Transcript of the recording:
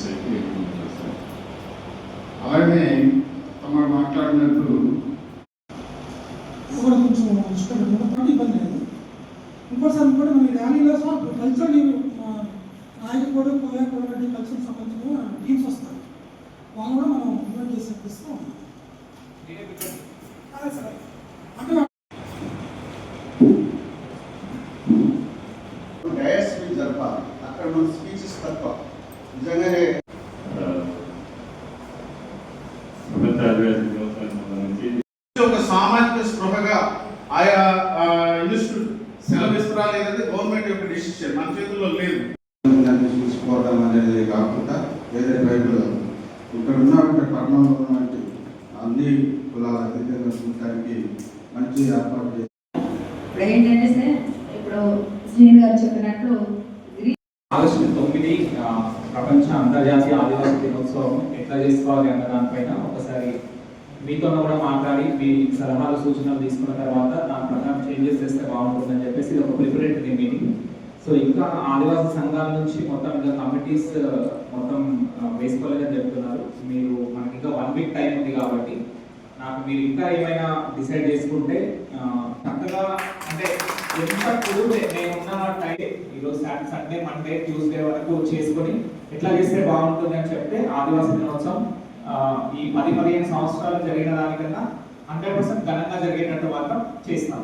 Society అలాగే తమ మాట్లాడినట్టు కూడా కొంచెం ఇబ్బంది లేదు. ఇంకోసారి కూడా మన ర్యాలీలో కల్చరల్ నాయకుడు కోయా కోయబట్టి కల్చరల్ సంబంధించిన టీమ్స్ వస్తారు. వాళ్ళు కూడా మనం ఇన్వైట్ చేసి ఇస్తూ ఉన్నాం అంటే డయస్ మీద జరపాలి. అక్కడ మన స్పీచెస్ తప్ప నిజంగానే. ఒక సామాజిక స్పృహగా ఆయా ఇన్స్టిట్యూట్ సెలవిస్తురా లేదంటే గవర్నమెంట్ యొక్క డిసిషన్ మన చేతుల్లో లేదు. చూసుకోవడం అనేది కాకుండా వేరే బైబిల్ ఇక్కడ ఉన్నటువంటి పట్టణంలో ఉన్నటువంటి అన్ని కులాల అతీతంగా చూడటానికి మంచి ఏర్పాటు చేసి ఇప్పుడు ఏంటంటే సార్ ఇప్పుడు శ్రీని గారు చెప్పినట్లు ఆగస్టు తొమ్మిది ఆ, ప్రపంచ అంతర్జాతీయ ఆదివాసీ దినోత్సవం ఎట్లా చేసుకోవాలి అన్న దానిపైన ఒకసారి మీతో కూడా మాట్లాడి మీ సలహాలు సూచనలు తీసుకున్న తర్వాత దాని ప్రకారం చేంజెస్ చేస్తే బాగుంటుందని చెప్పేసి ఇది ఒక ప్రిపరేటరీ మీటింగ్ సో ఇంకా ఆదివాసీ సంఘాల నుంచి మొత్తం ఇంకా కమిటీస్ uh, మొత్తం uh, వేసుకోలేదని చెప్తున్నారు. మీరు మనకి ఇంకా వన్ వీక్ టైం ఉంది కాబట్టి నాకు మీరు ఇంకా ఏమైనా డిసైడ్ చేసుకుంటే చక్కగా ఎంతప్పుడు నేను ఉన్న ఈరోజు సాటర్డే సండే మండే ట్యూస్డే వరకు చేసుకొని ఎట్లా చేస్తే బాగుంటుంది అని చెప్తే ఆదివాసీ దినోత్సవం ఈ పది పదిహేను సంవత్సరాలు జరిగిన దానికన్నా హండ్రెడ్ పర్సెంట్ ఘనంగా జరిగేటట్టు మాత్రం చేస్తాం